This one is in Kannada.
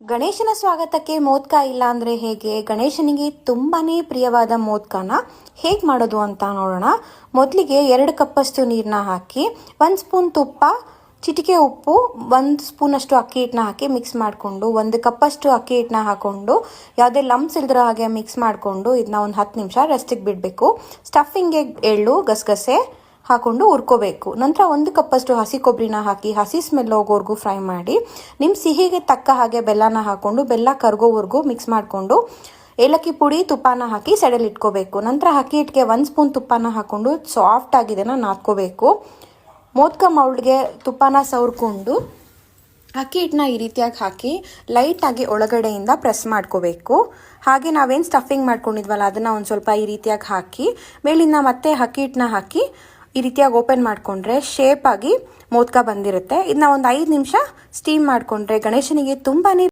ಗಣೇಶನ ಸ್ವಾಗತಕ್ಕೆ ಮೋದ್ಕ ಇಲ್ಲ ಅಂದರೆ ಹೇಗೆ? ಗಣೇಶನಿಗೆ ತುಂಬಾ ಪ್ರಿಯವಾದ ಮೋದ್ಕನ ಹೇಗೆ ಮಾಡೋದು ಅಂತ ನೋಡೋಣ. ಮೊದಲಿಗೆ ಎರಡು ಕಪ್ಪಷ್ಟು ನೀರನ್ನ ಹಾಕಿ, ಒಂದು ಸ್ಪೂನ್ ತುಪ್ಪ, ಚಿಟಿಕೆ ಉಪ್ಪು, ಒಂದು ಸ್ಪೂನಷ್ಟು ಅಕ್ಕಿ ಹಿಟ್ಟನ್ನ ಹಾಕಿ ಮಿಕ್ಸ್ ಮಾಡಿಕೊಂಡು, ಒಂದು ಕಪ್ಪಷ್ಟು ಅಕ್ಕಿ ಹಿಟ್ಟನ್ನ ಹಾಕ್ಕೊಂಡು ಯಾವುದೇ ಲಂಪ್ಸ್ ಇಲ್ದಿರೋ ಹಾಗೆ ಮಿಕ್ಸ್ ಮಾಡಿಕೊಂಡು ಇದನ್ನ ಒಂದು ಹತ್ತು ನಿಮಿಷ ರೆಸ್ಟಿಗೆ ಬಿಡಬೇಕು. ಸ್ಟಫಿಂಗ್ಗೆ ಎಳ್ಳು, ಗಸಗಸೆ ಹಾಕೊಂಡು ಹುರ್ಕೋಬೇಕು. ನಂತರ ಒಂದು ಕಪ್ಪಷ್ಟು ಹಸಿ ಕೊಬ್ಬರಿನ ಹಾಕಿ, ಹಸಿ ಸ್ಮೆಲ್ ಹೋಗೋವರೆಗೂ ಫ್ರೈ ಮಾಡಿ ನಿಮ್ಮ ಸಿಹಿಗೆ ತಕ್ಕ ಹಾಗೆ ಬೆಲ್ಲನ ಹಾಕ್ಕೊಂಡು ಬೆಲ್ಲ ಕರ್ಗೋವರೆಗೂ ಮಿಕ್ಸ್ ಮಾಡಿಕೊಂಡು, ಏಲಕ್ಕಿ ಪುಡಿ, ತುಪ್ಪನ ಹಾಕಿ ಸೆಡಲ್ ಇಟ್ಕೋಬೇಕು. ನಂತರ ಅಕ್ಕಿ ಹಿಟ್ಟಿಗೆ ಒಂದು ಸ್ಪೂನ್ ತುಪ್ಪನ ಹಾಕ್ಕೊಂಡು ಸಾಫ್ಟ್ ಆಗಿದೆನ ನಾದ್ಕೋಬೇಕು. ಮೋದಕ ಮೌಲ್ಡ್ಗೆ ತುಪ್ಪನ ಸವರ್ಕೊಂಡು ಅಕ್ಕಿ ಹಿಟ್ಟನ್ನ ಈ ರೀತಿಯಾಗಿ ಹಾಕಿ ಲೈಟಾಗಿ ಒಳಗಡೆಯಿಂದ ಪ್ರೆಸ್ ಮಾಡ್ಕೋಬೇಕು. ಹಾಗೆ ನಾವೇನು ಸ್ಟಫಿಂಗ್ ಮಾಡ್ಕೊಂಡಿದ್ವಲ್ಲ, ಅದನ್ನು ಒಂದು ಸ್ವಲ್ಪ ಈ ರೀತಿಯಾಗಿ ಹಾಕಿ, ಮೇಲಿಂದ ಮತ್ತೆ ಅಕ್ಕಿ ಹಿಟ್ಟನ್ನ ಹಾಕಿ ಈ ರೀತಿಯಾಗಿ ಓಪನ್ ಮಾಡಿಕೊಂಡ್ರೆ ಆಗಿ ಮೋದಕ ಬಂದಿರುತ್ತೆ. ಇದನ್ನ ಒಂದು ಐದು ನಿಮಿಷ ಸ್ಟೀಮ್ ಮಾಡಿಕೊಂಡ್ರೆ ಗಣೇಶನಿಗೆ ತುಂಬಾ